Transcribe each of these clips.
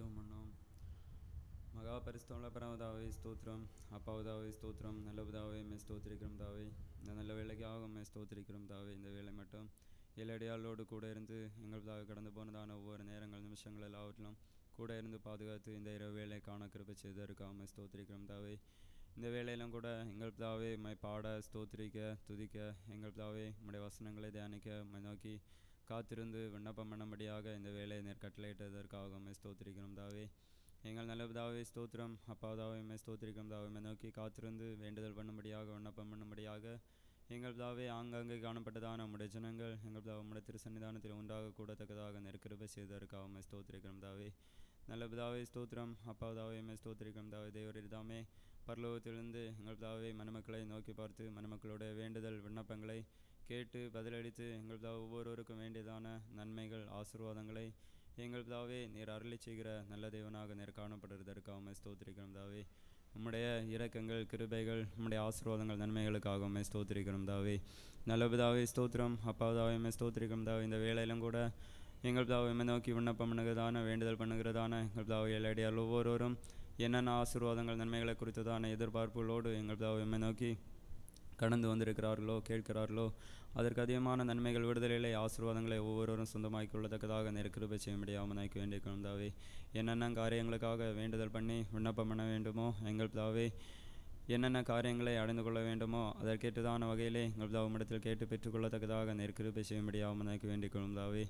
ஜெபம் பண்ணோம். மகா பரிசுத்தமுள்ள பரவதாவே ஸ்தோத்திரம். அப்பாவதாவே ஸ்தோத்திரம். நல்லபதாவே மே ஸ்தோத்திரிக்கிறோம் தாவே. இந்த நல்ல வேலைக்காக மே ஸ்தோத்திரிக்கிறோம் தாவே. இந்த வேலை மட்டும் ஏழடியாளோடு கூட இருந்து எங்கள் தாவை கடந்து போனதான ஒவ்வொரு நேரங்கள் நிமிஷங்கள் எல்லாவற்றிலும் கூட இருந்து பாதுகாத்து இந்த இரவு வேலை காண கிருபை செய்ததற்காக ஸ்தோத்திரிக்கிறோம் தாவே. இந்த வேலையிலும் கூட எங்கள் பிதாவே மை பாட ஸ்தோத்திரிக்க துதிக்க எங்கள் பிதாவே உம்முடைய வசனங்களை தியானிக்க மை நோக்கி காத்திருந்து விண்ணப்பம் பண்ணும்படியாக இந்த வேலையை நேர் கட்டளையிட்டதற்காக ஸ்தோத்திரிக்கிறோம் தாவே. எங்கள் நல்ல பிதாவே ஸ்தோத்திரம். அப்பாதாவையுமே தாவே ஸ்தோத்திரிக்கிறோம் தாவே. நோக்கி காத்திருந்து வேண்டுதல் பண்ணும்படியாக விண்ணப்பம் பண்ணும்படியாக எங்கள் பிதாவே ஆங்காங்கே காணப்பட்டதான நம்முடைய ஜனங்கள் எங்கள் பிதாவை நம்முடைய திருசன்னிதானத்தில் உண்டாக கூடத்தக்கதாக நெருக்கிருபை செய்ததற்காக ஸ்தோத்திரிக்கிறோம் தாவே. நல்ல பிதாவே ஸ்தோத்திரம். அப்பா தாவே ஸ்தோத்திரிக்கிறோம் தாவே. தேவரிதாமே பரலோகத்திலிருந்து எங்கள் பிதாவே மணமக்களை நோக்கி பார்த்து மணமக்களுடைய வேண்டுதல் விண்ணப்பங்களை கேட்டு பதிலளித்து எங்கள் பிதா ஒவ்வொருவருக்கும் வேண்டியதான நன்மைகள் ஆசீர்வாதங்களை எங்கள் பிதாவே நீர் அருளி செய்கிற நல்ல தேவனாக நேர் காணப்படுவதற்காக உம்மை ஸ்தோத்திரிக்கிறோம் தாவே உம்முடைய இரக்கங்கள் கிருபைகள் உம்முடைய ஆசீர்வாதங்கள் நன்மைகளுக்காக உம்மை ஸ்தோத்திரிக்கிறோம் தாவே நல்ல பிதாவே ஸ்தோத்திரம். அப்பாவதாவே ஸ்தோத்திரிக்கிறோம் தாவே இந்த வேலையிலும் கூட எங்கள் பிதாவை நோக்கி விண்ணப்பம் பண்ணுகிறதான வேண்டுதல் பண்ணுகிறதான எங்கள் பிதாவை அடியால் ஒவ்வொருவரும் என்னென்ன ஆசீர்வாதங்கள் நன்மைகளை குறித்ததான எதிர்பார்ப்புகளோடு எங்கள் பிதாவை எம்மை நோக்கி கடந்து வந்திருக்கிறார்களோ கேட்கிறார்களோ அதற்கு அதிகமான நன்மைகள் விடுதலைகளை ஆசீர்வாதங்களை ஒவ்வொருவரும் சொந்தமாக்கி கொள்ளத்தக்கதாக நெருக்கிருபை செய்ய முடியாமல் நாய்க்கு வேண்டிய குழந்தாவே என்னென்ன காரியங்களுக்காக வேண்டுதல் பண்ணி விண்ணப்பம் பண்ண வேண்டுமோ எங்கள் பிதாவே என்னென்ன காரியங்களை அடைந்து கொள்ள வேண்டுமோ அதற்கேற்றதான வகையிலே எங்கள் பிதாவிடத்தில் கேட்டு பெற்றுக்கொள்ளத்தக்கதாக நெருக்கிருப்பை செய்ய முடியாமல் நாய்க்கு வேண்டிக் கொள்ளும் தாவே.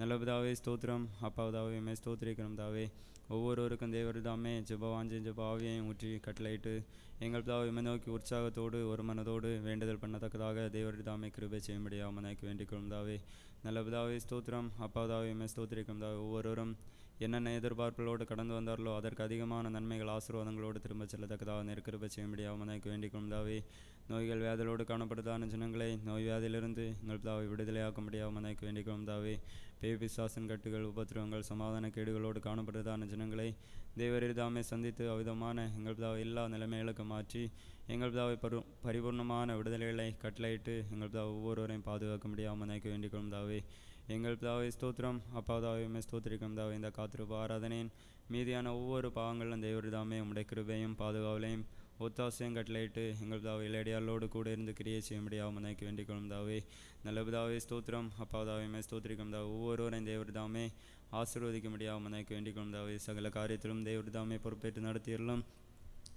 நல்ல பிதாவே ஸ்தோத்திரம். அப்பாவதாவே மே ஸ்தோத்திரிக்கிறோம் தாவே. ஒவ்வொருவருக்கும் தேவரிதாமே ஜெபவாஞ்சி ஜெப வாஞ்சி ஆவியையும் ஊற்றி கட்டளையிட்டு எங்கள் பிதாவை நோக்கி உற்சாகத்தோடு ஒரு மனதோடு வேண்டுதல் பண்ணத்தக்கதாக தேவரிதாமே கிருபை செய்ய முடியாமல் நாய்க்கு வேண்டிக் கொள்ந்தாவே தாவே நல்ல பிதாவே ஸ்தோத்திரம். அப்பாதாவையுமே மே ஸ்தோத்திரிக்கும் தாவே ஒவ்வொருவரும் என்னென்ன எதிர்பார்ப்புகளோடு கடந்து வந்தார்களோ அதற்கு அதிகமான நன்மைகள் ஆசீர்வாதங்களோடு திரும்ப செல்லத்தக்கதாக நெருக்கிருப்பை செய்ய முடியாமல் வேண்டிக் கொள்ந்தாவே நோய்கள் வேதலோடு காணப்படுதான ஜனங்களை நோய் வியாதியிலிருந்து எங்கள் பிதாவை விடுதலையாக்க முடியாமல் எனக்கு வேண்டிக் தாவே பேய் பிசாசன் கட்டுகள் உபத்திரவங்கள் சமாதான கேடுகளோடு காணப்படுதான ஜனங்களை தேவரீர் சந்தித்து அவ்விதமான எங்கள் பிதாவை எல்லா நிலைமைகளுக்கும் மாற்றி எங்கள் பிதாவை பரு பரிபூர்ணமான விடுதலைகளை கட்டளையிட்டு எங்கள் பிதாவை ஒவ்வொருவரையும் பாதுகாக்க முடியாமல் எனக்கு வேண்டிக் எங்கள் பிதாவை ஸ்தோத்திரம். அப்பாதாவையுமே ஸ்தோத்திரிக்கும் தாவை இந்த காத்திருப்பு ஆராதனையின் மீதியான ஒவ்வொரு பாவங்களும் தேவரிதாமே உடைய கிருபையும் பாதுகாவலையும் ஒத்தாசையும் கட்டளையிட்டு எங்களுதாவே பிதாவை கூட இருந்து கிரியை செய்ய முடியாமல் நினைக்க வேண்டிக் கொள்ளும் தாவே நல்ல பிதாவை ஸ்தோத்திரம். அப்பாதாவையுமே ஸ்தோத்திரிக்கும் தாவை ஒவ்வொருவரையும் தேவரிதாமே ஆசீர்வதிக்க முடியாமல் நினைக்க வேண்டிக் கொள்ளும் தாவே சகல காரியத்திலும் தேவரிதாமே பொறுப்பேற்று நடத்தியெல்லாம்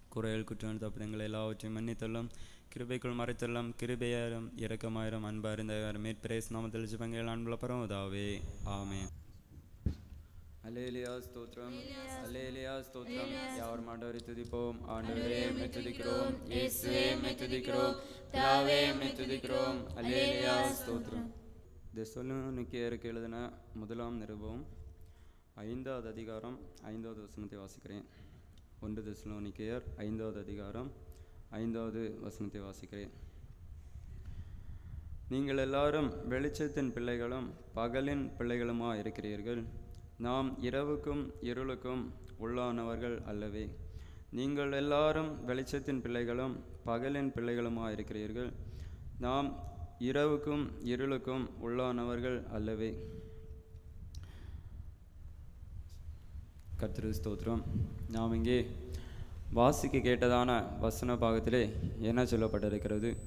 குறைகள் குற்றம் தப்புதங்கள் எல்லாவற்றையும் மன்னித்தள்ளும். கிருபைக்குள் மறைத்தள்ளும். கிருபையாயிரம் இரக்கமாயிரம் அன்பாயிருந்தாயிரம் மேற்பிரேஸ் நாமத்தில் ஜிபங்கள் அன்புல பரவதாவே ஆமே அலேலியா ஸ்தோத்திரம் அலேலியா ஸ்தோத்திரம் யாவர் மாண்டவரை துதிப்போம் ஆண்டவரே மெ துதிக்கிறோம் இயேசுவே மெ துதிக்கிறோம் பிதாவே மெ துதிக்கிறோம் அலேலியா ஸ்தோத்திரம் தெசலோனிக்கேயருக்கு எழுதின முதலாம் நிருபம் ஐந்தாவது அதிகாரம் ஐந்தாவது வசனத்தை வாசிக்கிறேன் ஒன்று தெசலோனிக்கேயர் ஐந்தாவது அதிகாரம் ஐந்தாவது வசனத்தை வாசிக்கிறேன் நீங்கள் எல்லாரும் வெளிச்சத்தின் பிள்ளைகளும் பகலின் பிள்ளைகளுமா இருக்கிறீர்கள் நாம் இரவுக்கும் இருளுக்கும் உள்ளானவர்கள் அல்லவே. நீங்கள் எல்லாரும் வெளிச்சத்தின் பிள்ளைகளும் பகலின் பிள்ளைகளுமா இருக்கிறீர்கள். நாம் இரவுக்கும் இருளுக்கும் உள்ளானவர்கள் அல்லவே. கர்த்தரு ஸ்தோத்திரம். நாம் இங்கே வாசிக்க கேட்டதான வசன பாகத்திலே என்ன சொல்லப்பட்டிருக்கிறது?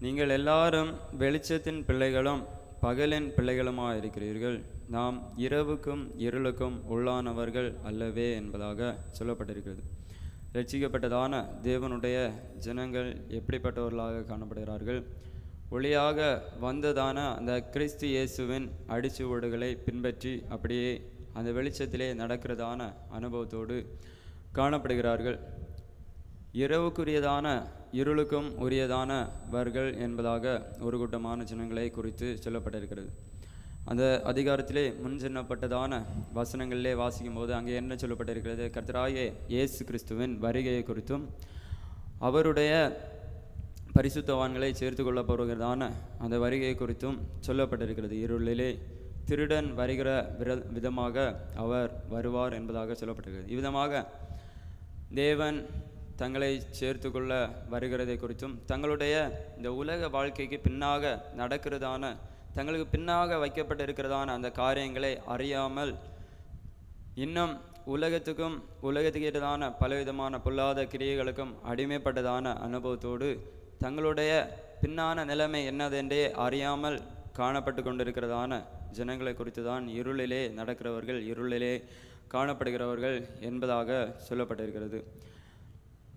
நீங்கள் எல்லாரும் வெளிச்சத்தின் பிள்ளைகளும் பகலின் பிள்ளைகளுமாக இருக்கிறீர்கள் நாம் இரவுக்கும் இருளுக்கும் உள்ளானவர்கள் அல்லவே என்பதாக சொல்லப்பட்டிருக்கிறது. ரட்சிக்கப்பட்டதான தேவனுடைய ஜனங்கள் எப்படிப்பட்டவர்களாக காணப்படுகிறார்கள்? ஒளியாக வந்ததான அந்த கிறிஸ்து இயேசுவின் அடிச்சுவடுகளை பின்பற்றி அப்படியே அந்த வெளிச்சத்திலே நடக்கிறதான அனுபவத்தோடு காணப்படுகிறார்கள். இரவுக்குரியதான இருளுக்கும் உரியதானவர்கள் என்பதாக ஒரு கூட்டமான ஜனங்களை குறித்து சொல்லப்பட்டிருக்கிறது. அந்த அதிகாரத்திலே முன் சொன்னப்பட்டதான வசனங்களிலே வாசிக்கும் போது அங்கே என்ன சொல்லப்பட்டிருக்கிறது? கர்த்தராய இயேசு கிறிஸ்துவின் வருகையை குறித்தும் அவருடைய பரிசுத்தவான்களை சேர்த்து கொள்ளப்படுகிறதான அந்த வருகை குறித்தும் சொல்லப்பட்டிருக்கிறது. இருளிலே திருடன் வருகிற விர விதமாக அவர் வருவார் என்பதாக சொல்லப்பட்டிருக்கிறது. இவ்விதமாக தேவன் தங்களை சேர்த்து கொள்ள வருகிறதை குறித்தும் தங்களுடைய இந்த உலக வாழ்க்கைக்கு பின்னாக நடக்கிறதான தங்களுக்கு பின்னாக வைக்கப்பட்டிருக்கிறதான அந்த காரியங்களை அறியாமல் இன்னும் உலகத்துக்கும் உலகத்துக்கு பலவிதமான பொல்லாத கிரியைகளுக்கும் அடிமைப்பட்டதான அனுபவத்தோடு தங்களுடைய பின்னான நிலைமை என்னதென்றே அறியாமல் காணப்பட்டு கொண்டிருக்கிறதான ஜனங்களை குறித்து தான் இருளிலே நடக்கிறவர்கள் இருளிலே காணப்படுகிறவர்கள் என்பதாக சொல்லப்பட்டிருக்கிறது.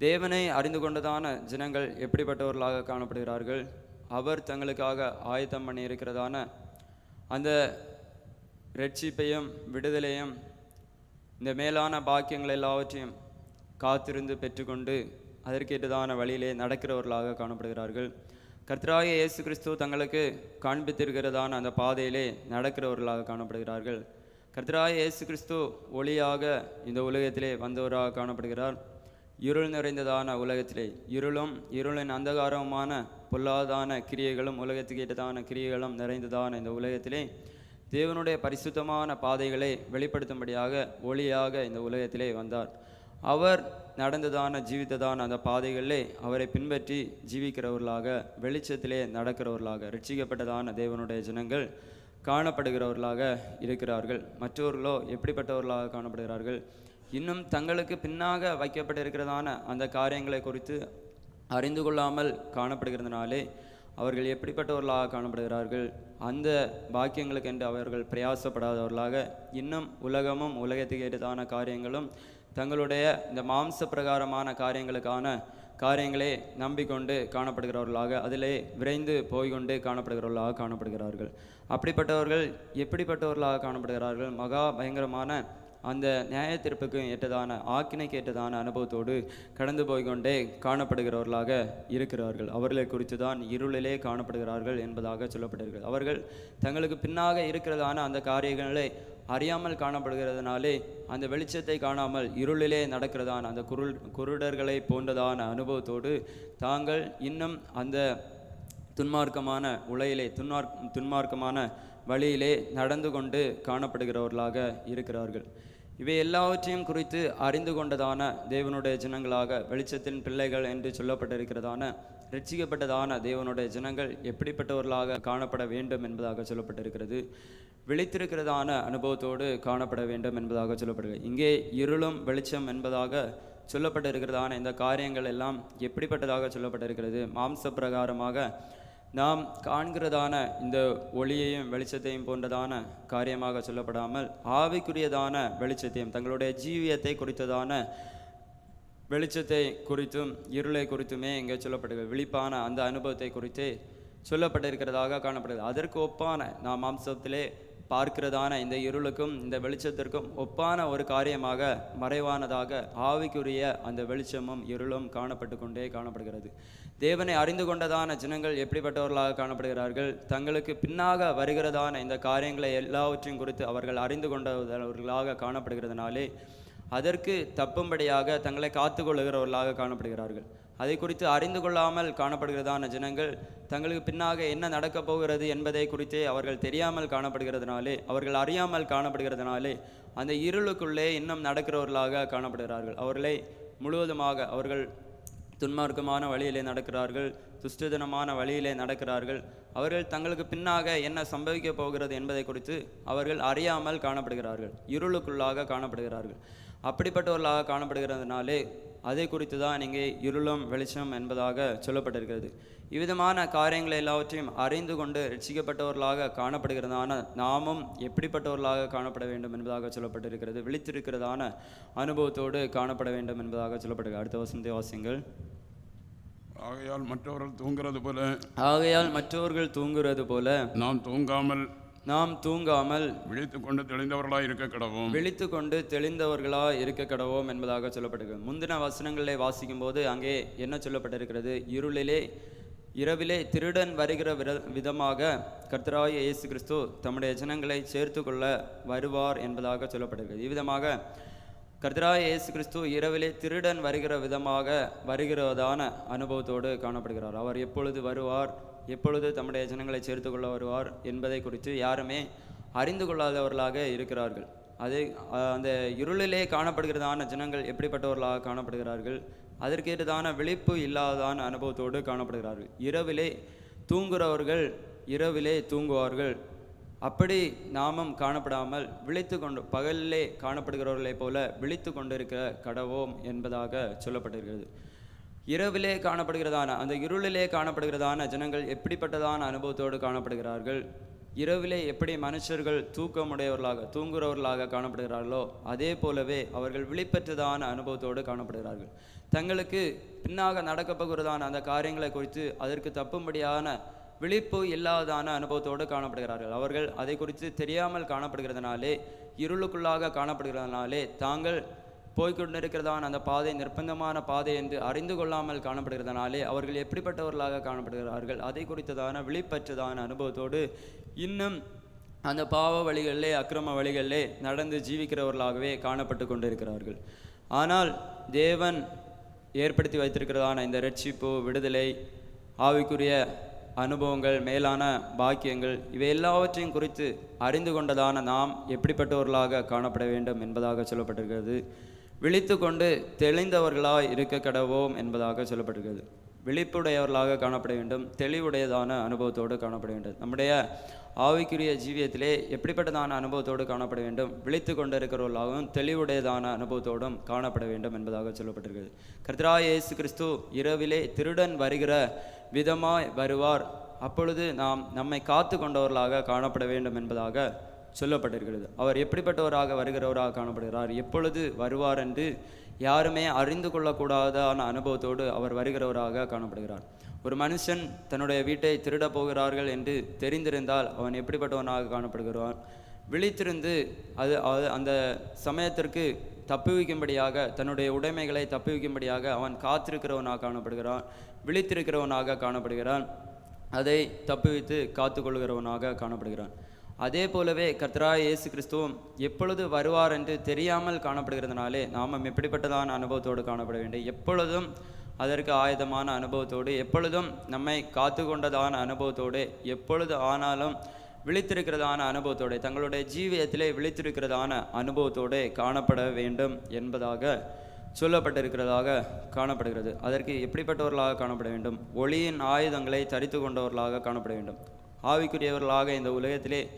தேவனை அறிந்து கொண்டதான ஜனங்கள் எப்படிப்பட்டவர்களாக காணப்படுகிறார்கள்? அவர் தங்களுக்காக ஆயத்தம் பண்ணியிருக்கிறதான அந்த ரட்சிப்பையும் விடுதலையும் இந்த மேலான பாக்கியங்கள் எல்லாவற்றையும் காத்திருந்து பெற்றுக்கொண்டு அதற்கேற்றதான வழியிலே நடக்கிறவர்களாக காணப்படுகிறார்கள். கர்த்தராக இயேசு கிறிஸ்து தங்களுக்கு காண்பித்திருக்கிறதான அந்த பாதையிலே நடக்கிறவர்களாக காணப்படுகிறார்கள். கர்த்தராக இயேசு கிறிஸ்து ஒளியாக இந்த உலகத்திலே வந்தவராக காணப்படுகிறார். இருள் நிறைந்ததான உலகத்திலே. இருளும் இருளின் அந்தகாரமான பொல்லாதான கிரியைகளும் உலகத்துக்கு ஏற்றதான கிரியைகளும் நிறைந்ததான இந்த உலகத்திலே. தேவனுடைய பரிசுத்தமான பாதைகளை வெளிப்படுத்தும்படியாக ஒளியாக இந்த உலகத்திலே வந்தார். அவர் நடந்ததான ஜீவித்ததான அந்த பாதைகளிலே அவரை பின்பற்றி ஜீவிக்கிறவர்களாக வெளிச்சத்திலே நடக்கிறவர்களாக ரட்சிக்கப்பட்டதான தேவனுடைய ஜனங்கள் காணப்படுகிறவர்களாக இருக்கிறார்கள். மற்றவர்களோ எப்படிப்பட்டவர்களாக காணப்படுகிறார்கள்? இன்னும் தங்களுக்கு பின்னாக வைக்கப்பட்டிருக்கிறதான அந்த காரியங்களை குறித்து அறிந்து கொள்ளாமல் காணப்படுகிறதுனாலே அவர்கள் எப்படிப்பட்டவர்களாக காணப்படுகிறார்கள்? அந்த பாக்கியங்களுக்கென்று அவர்கள் பிரயாசப்படாதவர்களாக இன்னும் உலகமும் உலகத்துக்கு ஏற்றதான காரியங்களும் தங்களுடைய இந்த மாம்ச பிரகாரமான காரியங்களுக்கான காரியங்களே நம்பிக்கொண்டு காணப்படுகிறவர்களாக அதிலே விரைந்து போய்கொண்டு காணப்படுகிறவர்களாக காணப்படுகிறார்கள். அப்படிப்பட்டவர்கள் எப்படிப்பட்டவர்களாக காணப்படுகிறார்கள்? மகா பயங்கரமான அந்த நியாய தீர்ப்புக்கு ஏற்றதான ஆக்கினைக்கு ஏற்றதான அனுபவத்தோடு கடந்து போய்கொண்டே காணப்படுகிறவர்களாக இருக்கிறார்கள். அவர்களை குறித்து தான் இருளிலே காணப்படுகிறார்கள் என்பதாக சொல்லப்பட்டிருக்கிறது அவர்கள் தங்களுக்கு பின்னாக இருக்கிறதான அந்த காரியங்களை அறியாமல் காணப்படுகிறதுனாலே அந்த வெளிச்சத்தை காணாமல் இருளிலே நடக்கிறதான அந்த குருள் குருடர்களை போன்றதான அனுபவத்தோடு தாங்கள் இன்னும் அந்த துன்மார்க்கமான உலையிலே துன்மார்க் துன்மார்க்கமான வழியிலே நடந்து கொண்டு காணப்படுகிறவர்களாக இருக்கிறார்கள். இவை எல்லாவற்றையும் குறித்து அறிந்து கொண்டதான தேவனுடைய ஜனங்களாக வெளிச்சத்தின் பிள்ளைகள் என்று சொல்லப்பட்டிருக்கிறதான ரட்சிக்கப்பட்டதான தேவனுடைய ஜனங்கள் எப்படிப்பட்டவர்களாக காணப்பட வேண்டும் என்பதாக சொல்லப்பட்டிருக்கிறது. விழித்திருக்கிறதான அனுபவத்தோடு காணப்பட வேண்டும் என்பதாக சொல்லப்படுகிறது இங்கே இருளும் வெளிச்சம் என்பதாக சொல்லப்பட்டிருக்கிறதான இந்த காரியங்கள் எல்லாம் எப்படிப்பட்டதாக சொல்லப்பட்டிருக்கிறது? மாம்ச பிரகாரமாக நாம் காண்கிறதான இந்த ஒளியையும் வெளிச்சத்தையும் போன்றதான காரியமாக சொல்லப்படாமல் ஆவிக்குரியதான வெளிச்சத்தையும் தங்களுடைய ஜீவியத்தை குறித்ததான வெளிச்சத்தை குறித்தும் இருளை குறித்துமே இங்கே சொல்லப்படுகிறது. விழிப்பான அந்த அனுபவத்தை குறித்து சொல்லப்பட்டிருக்கிறதாக காணப்படுகிறது. அதற்கு ஒப்பான நாம் மாம்சத்திலே பார்க்கிறதான இந்த இருளுக்கும் இந்த வெளிச்சத்திற்கும் ஒப்பான ஒரு காரியமாக மறைவானதாக ஆவிக்குரிய அந்த வெளிச்சமும் இருளும் காணப்பட்டு கொண்டே காணப்படுகிறது. தேவனை அறிந்து கொண்டதான ஜனங்கள் எப்படிப்பட்டவர்களாக காணப்படுகிறார்கள்? தங்களுக்கு பின்னாக வருகிறதான இந்த காரியங்களை எல்லாவற்றையும் குறித்து அவர்கள் அறிந்து கொண்டவர்களாக காணப்படுகிறதுனாலே அதற்கு தப்பும்படியாக தங்களை காத்துக்கொள்ளுகிறவர்களாக காணப்படுகிறார்கள். அதை குறித்து அறிந்து கொள்ளாமல் காணப்படுகிறதான ஜனங்கள் தங்களுக்கு பின்னாக என்ன நடக்கப் போகிறது என்பதை குறித்தே அவர்கள் தெரியாமல் காணப்படுகிறதுனாலே அவர்கள் அறியாமல் காணப்படுகிறதுனாலே அந்த இருளுக்குள்ளே இன்னும் நடக்கிறவர்களாக காணப்படுகிறார்கள். அவர்களை முழுவதுமாக அவர்கள் துன்மார்க்கமான வழியிலே நடக்கிறார்கள் துஷ்டதனமான வழியிலே நடக்கிறார்கள். அவர்கள் தங்களுக்கு பின்னாக என்ன சம்பவிக்க போகிறது என்பதை குறித்து அவர்கள் அறியாமல் காணப்படுகிறார்கள். இருளுக்குள்ளாக காணப்படுகிறார்கள். அப்படிப்பட்டவர்களாக காணப்படுகிறதுனாலே அதை குறித்து தான் இங்கே இருளும் வெளிச்சம் என்பதாக சொல்லப்பட்டிருக்கிறது. இவ்விதமான காரியங்களை எல்லாவற்றையும் அறிந்து கொண்டு ரட்சிக்கப்பட்டவர்களாக காணப்படுகிறதான நாமும் எப்படிப்பட்டவர்களாக காணப்பட வேண்டும் என்பதாக சொல்லப்பட்டிருக்கிறது. விழித்திருக்கிறதான அனுபவத்தோடு காணப்பட வேண்டும் என்பதாக சொல்லப்பட்டிருக்கிறது அடுத்த வசந்தி வாசியங்கள். ஆகையால் மற்றவர்கள் தூங்குறது போல ஆகையால் மற்றவர்கள் தூங்குறது போல நாம் தூங்காமல் நாம் தூங்காமல் விழித்துக் கொண்டு தெளிந்தவர்களாய் இருக்க கடவோம் விழித்து கொண்டு தெளிந்தவர்களா இருக்க கடவோம் என்பதாக சொல்லப்பட்டிருக்கிறது முந்தின வசனங்களை வாசிக்கும் போது அங்கே என்ன சொல்லப்பட்டிருக்கிறது? இருளிலே இரவிலே திருடன் வருகிற விர விதமாக கர்த்தராய இயேசு கிறிஸ்து தம்முடைய ஜனங்களை சேர்த்து கொள்ள வருவார் என்பதாக சொல்லப்பட்டிருக்கிறது இவ்விதமாக கர்த்தராய இயேசு கிறிஸ்து இரவிலே திருடன் வருகிற விதமாக வருகிறதான அனுபவத்தோடு காணப்படுகிறார். அவர் எப்பொழுது வருவார் எப்பொழுது தம்முடைய ஜனங்களை சேர்த்து கொள்ள வருவார் என்பதை குறித்து யாருமே அறிந்து கொள்ளாதவர்களாக இருக்கிறார்கள். அது அந்த இருளிலே காணப்படுகிறதான ஜனங்கள் எப்படிப்பட்டவர்களாக காணப்படுகிறார்கள் அதற்கேற்றதான விழிப்பு இல்லாதான அனுபவத்தோடு காணப்படுகிறார்கள். இரவிலே தூங்குகிறவர்கள் இரவிலே தூங்குவார்கள். அப்படி நாமும் காணப்படாமல் விழித்து கொண்டு பகலிலே காணப்படுகிறவர்களைப் போல விழித்து கொண்டிருக்கிற கடவோம் என்பதாக சொல்லப்பட்டிருக்கிறது. இரவிலே காணப்படுகிறதான அந்த இருளிலே காணப்படுகிறதான ஜனங்கள் எப்படிப்பட்டதான அனுபவத்தோடு காணப்படுகிறார்கள்? இரவிலே எப்படி மனுஷர்கள் தூக்கமுடையவர்களாக தூங்குகிறவர்களாக காணப்படுகிறார்களோ அதே போலவே அவர்கள் விழிப்பற்றதான அனுபவத்தோடு காணப்படுகிறார்கள். தங்களுக்கு பின்னாக நடக்கப்போகிறதான அந்த காரியங்களை குறித்து அதற்கு தப்பும்படியான விழிப்பு இல்லாதான அனுபவத்தோடு காணப்படுகிறார்கள். அவர்கள் அதை குறித்து தெரியாமல் காணப்படுகிறதுனாலே இருளுக்குள்ளாக காணப்படுகிறதுனாலே தாங்கள் போய்கொண்டிருக்கிறதான அந்த பாதை நிர்பந்தமான பாதை என்று அறிந்து கொள்ளாமல் காணப்படுகிறதுனாலே அவர்கள் எப்படிப்பட்டவர்களாக காணப்படுகிறார்கள் அதை குறித்ததான விழிப்பற்றதான அனுபவத்தோடு இன்னும் அந்த பாவ வழிகளிலே அக்கிரம வழிகளிலே நடந்து ஜீவிக்கிறவர்களாகவே காணப்பட்டு கொண்டிருக்கிறார்கள். ஆனால் தேவன் ஏற்படுத்தி வைத்திருக்கிறதான இந்த ரட்சிப்பு விடுதலை ஆவிக்குரிய அனுபவங்கள் மேலான பாக்கியங்கள் இவை எல்லாவற்றையும் குறித்து அறிந்து கொண்டதான நாம் எப்படிப்பட்டவர்களாக காணப்பட வேண்டும் என்பதாக சொல்லப்பட்டிருக்கிறது. விழித்து கொண்டு தெளிந்தவர்களாய் இருக்க கடவோம் என்பதாக சொல்லப்பட்டிருக்கிறது. விழிப்புடையவர்களாக காணப்பட வேண்டும் தெளிவுடையதான அனுபவத்தோடு காணப்பட வேண்டும். நம்முடைய ஆவிக்குரிய ஜீவியத்திலே எப்படிப்பட்டதான அனுபவத்தோடு காணப்பட வேண்டும் விழித்து கொண்டிருக்கிறவர்களாகவும் தெளிவுடையதான அனுபவத்தோடும் காணப்பட வேண்டும் என்பதாக சொல்லப்பட்டிருக்கிறது. கர்த்தராய இயேசு கிறிஸ்து இரவிலே திருடன் வருகிற விதமாய் வருவார். அப்பொழுது நாம் நம்மை காத்து கொண்டவர்களாக காணப்பட வேண்டும் என்பதாக சொல்லப்பட்டிருக்கிறது. அவர் எப்படிப்பட்டவராக வருகிறவராக காணப்படுகிறார்? எப்பொழுது வருவார் என்று யாருமே அறிந்து கொள்ளக்கூடாதான அனுபவத்தோடு அவர் வருகிறவராக காணப்படுகிறார். ஒரு மனுஷன் தன்னுடைய வீட்டை திருடப் போகிறார்கள் என்று தெரிந்திருந்தால் அவன் எப்படிப்பட்டவனாக காணப்படுகிறான்? விழித்திருந்து அது அது அந்த சமயத்திற்கு தப்புவிக்கும்படியாக தன்னுடைய உடைமைகளை தப்புவிக்கும்படியாக அவன் காத்திருக்கிறவனாக காணப்படுகிறான் விழித்திருக்கிறவனாக காணப்படுகிறான் அதை தப்புவித்து காத்துக்கொள்கிறவனாக காணப்படுகிறான். அதே போலவே கர்த்தராய இயேசு கிறிஸ்துவும் எப்பொழுது வருவார் என்று தெரியாமல் காணப்படுகிறதுனாலே நாம் எப்படிப்பட்டதான அனுபவத்தோடு காணப்பட வேண்டும். எப்பொழுதும் அதற்கு ஆயுதமான அனுபவத்தோடு எப்பொழுதும் நம்மை காத்து கொண்டதான அனுபவத்தோடு எப்பொழுது ஆனாலும் விழித்திருக்கிறதான அனுபவத்தோடு தங்களுடைய ஜீவியத்திலே விழித்திருக்கிறதான அனுபவத்தோடு காணப்பட வேண்டும் என்பதாக சொல்லப்பட்டிருக்கிறதாக காணப்படுகிறது. அதற்கு எப்படிப்பட்டவர்களாக காணப்பட வேண்டும்? ஒளியின் ஆயுதங்களை தரித்து கொண்டவர்களாக காணப்பட வேண்டும். ஆவிக்குரியவர்களாக இந்த உலகத்திலே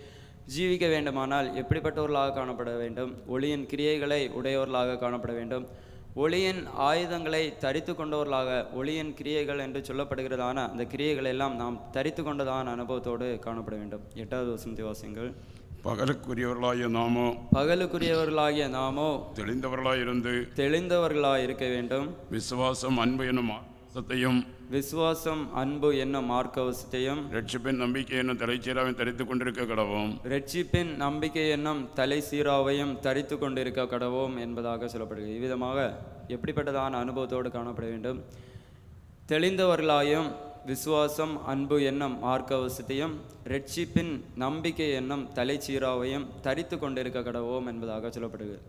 ஜீவிக்க வேண்டுமானால் எப்படிப்பட்டவர்களாக காணப்பட வேண்டும்? ஒளியின் கிரியைகளை உடையவர்களாக காணப்பட வேண்டும். ஒளியின் ஆயுதங்களை தரித்து கொண்டவர்களாக ஒளியின் கிரியைகள் என்று சொல்லப்படுகிறதான அந்த கிரியைகள் எல்லாம் நாம் தரித்து கொண்டதான அனுபவத்தோடு காணப்பட வேண்டும். எட்டாவது வசந்தி வாசியங்கள் பகலுக்குரியவர்களாகிய நாமோ பகலுக்குரியவர்களாகிய நாமோ தெளிந்தவர்களாயிருந்து தெளிந்தவர்களாக இருக்க வேண்டும். விசுவாசம் அன்பு என்னும் சத்தையும் விசுவாசம் அன்பு என்னும் மார்க்கவசத்தையும் ரட்சிப்பின் நம்பிக்கை என்னும் தலைச்சீராவை தரித்து கொண்டிருக்க கடவும். ரட்சிப்பின் நம்பிக்கை என்னும் தலை சீராவையும் தரித்து கொண்டிருக்க கடவோம் என்பதாக சொல்லப்படுகிறது. இவ்விதமாக எப்படிப்பட்டதான அனுபவத்தோடு காணப்பட வேண்டும்? தெளிந்தவர்களாயும் விசுவாசம் அன்பு என்னும் மார்க்கவசத்தையும் ரட்சிப்பின் நம்பிக்கை என்னும் தலைச்சீராவையும் தரித்து கொண்டிருக்க கடவோம் என்பதாக சொல்லப்படுகிறது.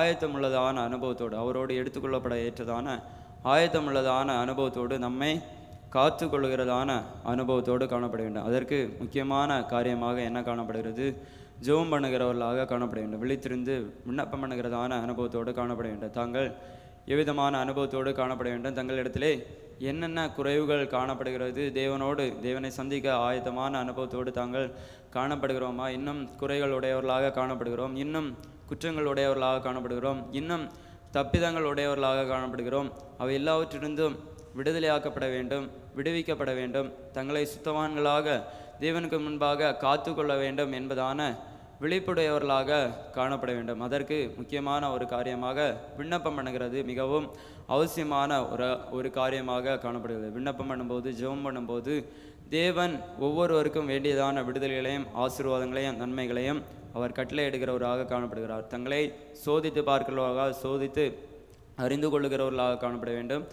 ஆயத்தமுள்ளதான அனுபவத்தோடு அவரோடு எடுத்துக்கொள்ளப்பட ஏற்றதான ஆயத்தமுள்ளதான அனுபவத்தோடு நம்மை காத்து கொள்கிறதான அனுபவத்தோடு காணப்பட வேண்டும். அதற்கு முக்கியமான காரியமாக என்ன காணப்படுகிறது? ஜெபம் பண்ணுகிறவர்களாக காணப்பட வேண்டும். விழித்திருந்து விண்ணப்பம் பண்ணுகிறதான அனுபவத்தோடு காணப்பட வேண்டும். தாங்கள் எவ்விதமான அனுபவத்தோடு காணப்பட வேண்டும்? தங்களிடத்திலே என்னென்ன குறைவுகள் காணப்படுகிறது? தேவனோடு தேவனை சந்திக்க ஆயத்தமான அனுபவத்தோடு தாங்கள் காணப்படுகிறோமா? இன்னும் குறைகள் உடையவர்களாக காணப்படுகிறோம். இன்னும் குற்றங்கள் உடையவர்களாக காணப்படுகிறோம். இன்னும் தப்பிதங்கள் உடையவர்களாக காணப்படுகிறோம். அவை எல்லாவற்றிலிருந்தும் விடுதலையாக்கப்பட வேண்டும் விடுவிக்கப்பட வேண்டும். தங்களை சுத்தவான்களாக தேவனுக்கு முன்பாக காத்து கொள்ள வேண்டும் என்பதான விழிப்புடையவர்களாக காணப்பட வேண்டும். அதற்கு முக்கியமான ஒரு காரியமாக விண்ணப்பம் பண்ணுகிறது. மிகவும் அவசியமான ஒரு ஒரு காரியமாக காணப்படுகிறது. விண்ணப்பம் பண்ணும்போது ஜெபம் பண்ணும்போது தேவன் ஒவ்வொருவருக்கும் வேண்டியதான விடுதலைகளையும் ஆசீர்வாதங்களையும் நன்மைகளையும் அவர் கட்டளை எடுக்கிறவராக காணப்படுகிறார். தங்களை சோதித்து பார்க்கிறவராக சோதித்து அறிந்து கொள்ளுகிறவர்களாக காணப்பட வேண்டும்.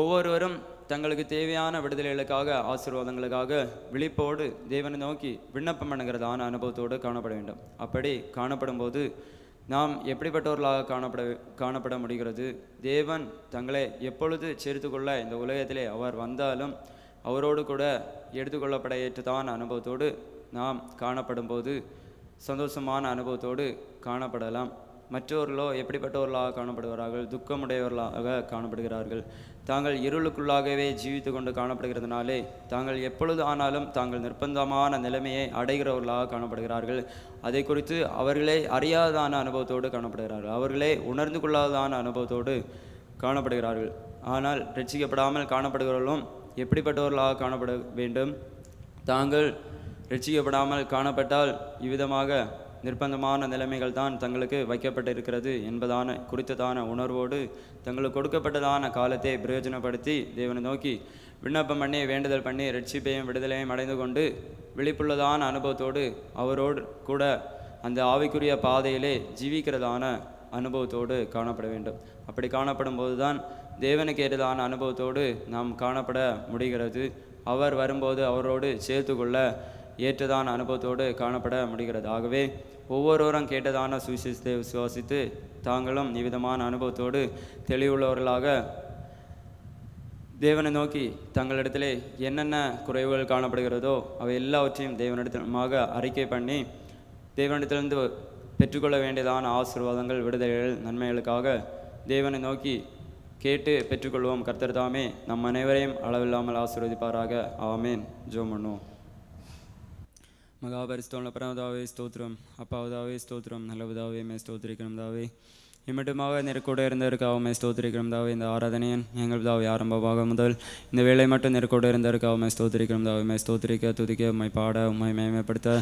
ஒவ்வொருவரும் தங்களுக்கு தேவையான விடுதலைகளுக்காக ஆசீர்வாதங்களுக்காக விழிப்போடு தேவனை நோக்கி விண்ணப்பம் பண்ணுகிறதான அனுபவத்தோடு காணப்பட வேண்டும். அப்படி காணப்படும் போது நாம் எப்படிப்பட்டவர்களாக காணப்பட காணப்பட முடிகிறது? தேவன் தங்களை எப்பொழுது சேர்த்து கொள்ள இந்த உலகத்திலே அவர் வந்தாலும் அவரோடு கூட எடுத்துக்கொள்ளப்பட ஏற்றதான அனுபவத்தோடு நாம் காணப்படும் போது சந்தோஷமான அனுபவத்தோடு காணப்படலாம். மற்றவர்களோ எப்படிப்பட்டவர்களாக காணப்படுகிறார்கள் துக்கமுடையவர்களாக காணப்படுகிறார்கள். தாங்கள் இருளுக்குள்ளாகவே ஜீவித்து கொண்டு காணப்படுகிறதுனாலே தாங்கள் எப்பொழுது ஆனாலும் தாங்கள் நிர்பந்தமான நிலைமையை அடைகிறவர்களாக காணப்படுகிறார்கள். அதை குறித்து அவர்களே அறியாதான அனுபவத்தோடு காணப்படுகிறார்கள். அவர்களே உணர்ந்து கொள்ளாததான அனுபவத்தோடு காணப்படுகிறார்கள். ஆனால் ரட்சிக்கப்படாமல் காணப்படுகிறவர்களும் எப்படிப்பட்டவர்களாக காணப்பட வேண்டும்? தாங்கள் ரட்சிக்கப்படாமல் காணப்பட்டால் இவ்விதமாக நிர்பந்தமான நிலைமைகள் தான் தங்களுக்கு வைக்கப்பட்டிருக்கிறது என்பதான குறித்ததான உணர்வோடு தங்களுக்கு கொடுக்கப்பட்டதான காலத்தை பிரயோஜனப்படுத்தி தேவனை நோக்கி விண்ணப்பம் பண்ணி வேண்டுதல் பண்ணி ரட்சிப்பையும் விடுதலையும் அடைந்து கொண்டு விழிப்புள்ளதான அனுபவத்தோடு அவரோடு கூட அந்த ஆவிக்குரிய பாதையிலே ஜீவிக்கிறதான அனுபவத்தோடு காணப்பட வேண்டும். அப்படி காணப்படும் போது தான் தேவனுக்கு ஏற்றதான அனுபவத்தோடு நாம் காணப்பட முடிகிறது. அவர் வரும்போது அவரோடு சேர்த்து கொள்ள ஏற்றதான அனுபவத்தோடு காணப்பட முடிகிறது. ஆகவே ஒவ்வொருவரும் கேட்டதான சுவிசேஷத்தை விசுவாசித்து தாங்களும் இவ்விதமான அனுபவத்தோடு தெளிவுள்ளவர்களாக தேவனை நோக்கி தங்களிடத்திலே என்னென்ன குறைவுகள் காணப்படுகிறதோ அவை எல்லாவற்றையும் தேவனிடத்திலுமாக அறிக்கை பண்ணி தேவனிடத்திலிருந்து பெற்றுக்கொள்ள வேண்டியதான ஆசீர்வாதங்கள் விடுதலைகள் நன்மைகளுக்காக தேவனை நோக்கி கேட்டு பெற்றுக்கொள்வோம். கர்த்தர் தாமே நம் அனைவரையும் அளவில்லாமல் ஆசீர்வதிப்பாராக. ஆமேன். ஜோம் பண்ணுவோம். மகாபரிஸ்தோன பரமதாவே ஸ்தோத்திரம் அப்பாவதாவே ஸ்தோத்திரம் நல்லவதாவே மே ஸ்தோத்திரிக்கணும் தாவே இம்மட்டுமாக நெருக்கோடு இருந்ததற்காகவுமே ஸ்தோத்திரிக்கிறோம் தாவே. இந்த ஆராதனையன் எங்கள் தாவை ஆரம்பமாக முதல் இந்த வேலை மட்டும் நெருக்கோடு இருந்ததற்காகவுமே ஸ்தோத்திரிக்கிறோம் தாவுமே ஸ்தோத்திரிக்க துதிக்க உண்மை பாட உண்மை மேம்படுத்த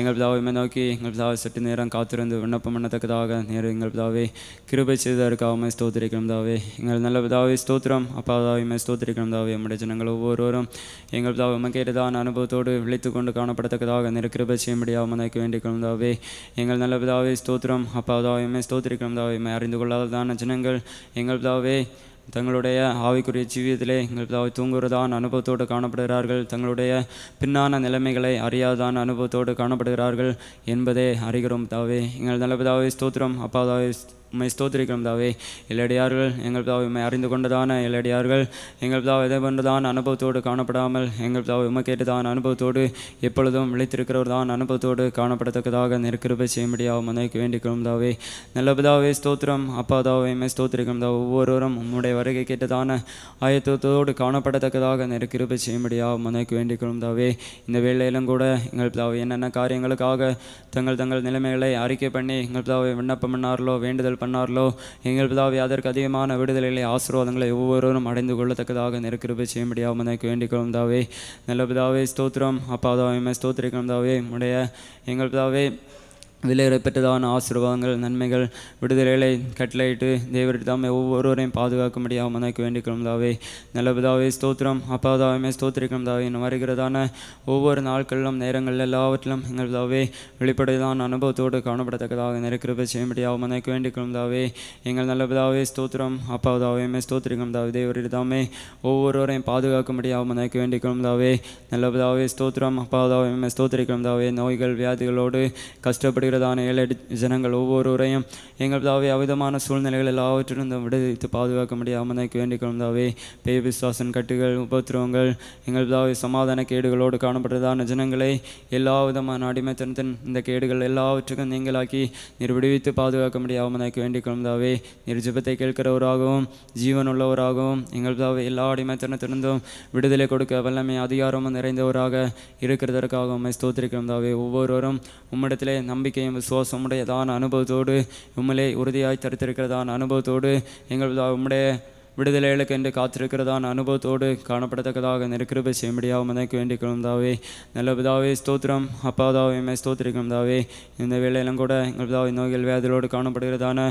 எங்கள் தாவை நோக்கி எங்கள் தாவை சற்று நேரம் காத்திருந்து விண்ணப்பம் பண்ணத்தக்கதாக நேரம் எங்கள் தாவை கிருபை செய்ததற்காகவுமே ஸ்தோத்திரிக்கிறோம் தாவே. எங்கள் நல்ல தாவை ஸ்தோத்திரம். அப்பாதாவையுமே ஸ்தோத்திரிக்கிறோம் தாவே. நம்முடைய ஜனங்கள் ஒவ்வொருவரும் எங்கள் தாவை உமக்கேற்றதான அனுபவத்தோடு விழித்து கொண்டு காணப்படத்தக்கதாக நெரு கிருபை செய்யும்படியாக மனைக்கு வேண்டிக்கிறோம் தாவே. எங்கள் நல்ல தாவை ஸ்தோத்திரம். அப்பாதாவையுமே ஸ்தோத்திரிக்கிறோம் தாவே. நம்மை அறிந்து கொள்ளாததான ஜனங்கள் எங்கள் பிதாவே தங்களுடைய ஆவிக்குரிய ஜீவியத்திலே எங்கள் பிதாவை தூங்குகிறதான அனுபவத்தோடு காணப்படுகிறார்கள். தங்களுடைய பின்னான நிலைமைகளை அறியாதான அனுபவத்தோடு காணப்படுகிறார்கள் என்பதே அறிகிறோம் தாவே எங்கள் நல்ல பிதாவை ஸ்தோத்திரம். அப்பாதாவை உண்மை உம்மை ஸ்தோத்திரிக்கிறோம் தாவே இலடியார்கள் எங்கள் தாவை உண்மை அறிந்து கொண்டதான இலடியார்கள் எங்கள் தாவை எதை கொண்டதான அனுபவத்தோடு காணப்படாமல் எங்கள் தாவை உண்மை கேட்டுதான் அனுபவத்தோடு எப்பொழுதும் விழித்திருக்கிறவர் தான் அனுபவத்தோடு காணப்படத்தக்கதாக நெருக்கிருப்பை செய்யும்படியாக மனைக்கு வேண்டிக்கிறோம் தாவே நல்ல பிதாவே ஸ்தோத்திரம். அப்பா தாவை உண்மை ஸ்தோத்திரிக்கிறோம் தாவே ஒவ்வொருவரும் உம்முடைய வருகை கேட்டதான ஆயத்தத்தோடு காணப்படத்தக்கதாக நெருக்கிருப்பை செய்யும்படியாக மனைக்கு வேண்டிக்கிறோம் தாவே இந்த வேளையிலும் கூட எங்கள் தாவை என்னென்ன காரியங்களுக்காக தங்கள் தங்கள் நிலைமைகளை அறிக்கை பண்ணி எங்கள் தாவை விண்ணப்பம் பண்ணார்களோ வேண்டுதல் பண்ணார்களோ எங்கள் பிதாவை அதற்கு அதிகமான விடுதலைகளை ஆசீர்வாதங்களை ஒவ்வொருவரும் அடைந்து கொள்ளத்தக்கதாக நெருக்கிருப்பை செய்யும்படியாக எனக்கு வேண்டிக்கொள்ளும் தாவே நல்ல பிதாவே ஸ்தோத்திரம். அப்பா தாவே தாவே உடைய எங்கள் பிதாவே விலையிற பெற்றதான ஆசீர்வாதங்கள் நன்மைகள் விடுதலைகளை கட்டளையிட்டு தேவரிட்டு தாமே ஒவ்வொருவரையும் பாதுகாக்கும்படியாக முடியாமல் மனைக்கு வேண்டிக்கிறோம் நல்லபதாவே ஸ்தோத்திரம். அப்பா ஸ்தோத்திரிக்கிறதாவே இன்னும் வருகிறதான ஒவ்வொரு நாட்களிலும் நேரங்கள் எல்லாவற்றிலும் எங்களதாவே வெளிப்படைதான் அனுபவத்தோடு காணப்படத்தக்கதாக நெருக்கிருப்பை செய்யும்படியாக முடியாமல் மனைக்கு வேண்டிக்கிறோம் எங்கள் நல்லபதாவே ஸ்தோத்திரம். அப்பாதாவையுமே ஸ்தோத்திரிக்கிறதாவே ஸ்தோத்திரிக்கிறோம் தேவரிட்டு தாமே ஒவ்வொருவரையும் பாதுகாக்கும்படியாக முடியாமல் மனைக்கு வேண்டிக்கிறோம் நல்லபதாவே ஸ்தோத்திரம். அப்பாதாவையுமே ஸ்தோத்திரிக்கிறதாவே தாவே. நோய்கள் வியாதிகளோடு கஷ்டப்படு கஷ்டப்படுகிறதான ஏழை ஜனங்கள் ஒவ்வொருவரையும் எங்கள் தாவே அவிதமான சூழ்நிலைகள் எல்லாவற்றிலிருந்தும் விடுவித்து பாதுகாக்க முடியாமல் மனைக்கு தாவே பேய் விசுவாசன் கட்டுகள் உபத்திரவங்கள் எங்கள் தாவே சமாதான கேடுகளோடு காணப்படுறதான ஜனங்களை எல்லா விதமான அடிமைத்தனத்தின் இந்த கேடுகள் எல்லாவற்றுக்கும் நீங்களாக்கி நீர் விடுவித்து பாதுகாக்க முடியாமல் மனைக்கு வேண்டிக்கிறோம் தாவே நீர் ஜபத்தை கேட்கிறவராகவும் ஜீவன் உள்ளவராகவும் எங்கள் தாவே எல்லா அடிமைத்தனத்திலிருந்தும் விடுதலை கொடுக்க வல்லமை அதிகாரமும் நிறைந்தவராக இருக்கிறதற்காக உம்மை ஸ்தோத்திரிக்கிறோம் தாவே ஒவ்வொருவரும் உம்மிடத்திலே நம்பிக்கை நம்பிக்கையும் விசுவாசமுடையதான அனுபவத்தோடு உம்மிலே உறுதியாய் தடுத்திருக்கிறதான அனுபவத்தோடு எங்கள் உம்முடைய விடுதலைகளுக்கு என்று காத்திருக்கிறதான அனுபவத்தோடு காணப்படத்தக்கதாக நெருக்கிருபை செய்யும்படியாக மனைக்கு வேண்டிக் கொள்ளும் நல்ல பிதாவே ஸ்தோத்திரம். அப்பா தாவே இந்த வேலையெல்லாம் கூட எங்கள் பிதாவை நோய்கள் வேதலோடு காணப்படுகிறதான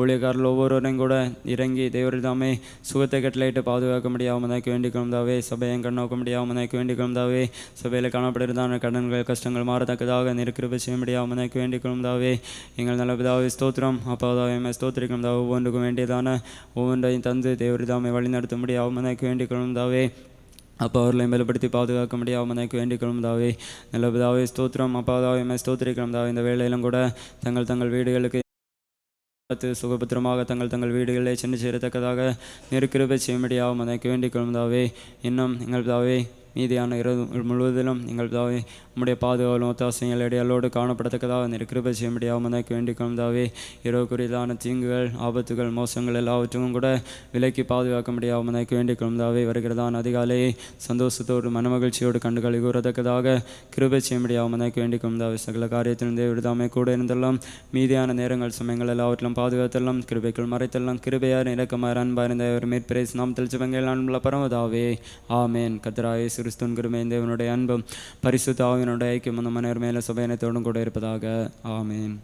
ஊழியக்காரர்கள் ஒவ்வொருவரையும் கூட இறங்கி தேவரிதாமே சுகத்தை கட்டளையிட்டு பாதுகாக்க முடியாமல் மனைக்கு வேண்டிக் சபையை கண்ணோக்க முடியாமல் மனைக்கு வேண்டிக் தாவே சபையில் காணப்படுகிறதான கடன்கள் கஷ்டங்கள் மாறத்தக்கதாக நெருக்கிருபை செய்யும்படியாக முடியாமல் மனைக்கு தாவே எங்கள் நல்ல பிதாவே ஸ்தோத்திரம். அப்பா தாவே ஸ்தோத்திரிக்கும் ஒவ்வொன்றுக்கும் வேண்டியதான ஒவ்வொன்றையும் தந்து தேவ தாமை வழிநடத்த முடியாமல் மனைக்கு வேண்டிக் தாவே. அப்பா அவர்களை மேலப்படுத்தி பாதுகாக்க முடியாமல் மனைக்கு வேண்டிக் கொள்ளும்தாவே நல்ல பிதாவே ஸ்தோத்திரம். அப்பாதாவே இந்த வேலையிலும் கூட தங்கள் தங்கள் வீடுகளுக்கு பார்த்து சுகபத்திரமாக தங்கள் தங்கள் வீடுகளிலே சென்று சேரத்தக்கதாக நெருக்கிருப்பை செய்யும்படியாக அதைக்கு வேண்டிக் கொள்ளும் தாவே. இன்னும் எங்கள் தாவே மீதியான இரவு முழுவதிலும் எங்கள் தாவே உம்முடைய பாதுகாவலும் ஒத்தாசைகள் இடையாளோடு காணப்படத்தக்கதாக அந்த கிருபை செய்ய முடியாமல் தான் வேண்டிக்கொள்ளும் தாவே இரவு குறிதான தீங்குகள் ஆபத்துகள் மோசங்கள் எல்லாவற்றுக்கும் கூட விலைக்கு பாதுகாக்க முடியாமல் தான் வேண்டிக்கொள்ளும் தாவே வருகிறதான அதிகாலையை சந்தோஷத்தோடு மனமகிழ்ச்சியோடு கண்டுகளை கூறத்தக்கதாக கிருபை செய்ய முடியாமல் தான் தாவே சகல காரியத்திலும் தேவிடுதாமே கூட இருந்தெல்லாம் மீதியான நேரங்கள் சமயங்கள் எல்லாவற்றிலும் பாதுகாத்தெல்லாம் கிருபைக்குள் மறைத்தெல்லாம் கிருபையார் இறக்கமார் அன்பார்ந்த ஒரு நாம் தெளிச்சவங்க அன்புள்ள பரமதாவே ஆமேன். கத்தராயே கிறிஸ்துவன் கிருபை தேவனுடைய அன்பும் பரிசுத்தாவினுடைய ஐக்கியம் அந்த மனைவர் மேலே சுபயனத்தோடும் கூட இருப்பதாக. ஆமேன்.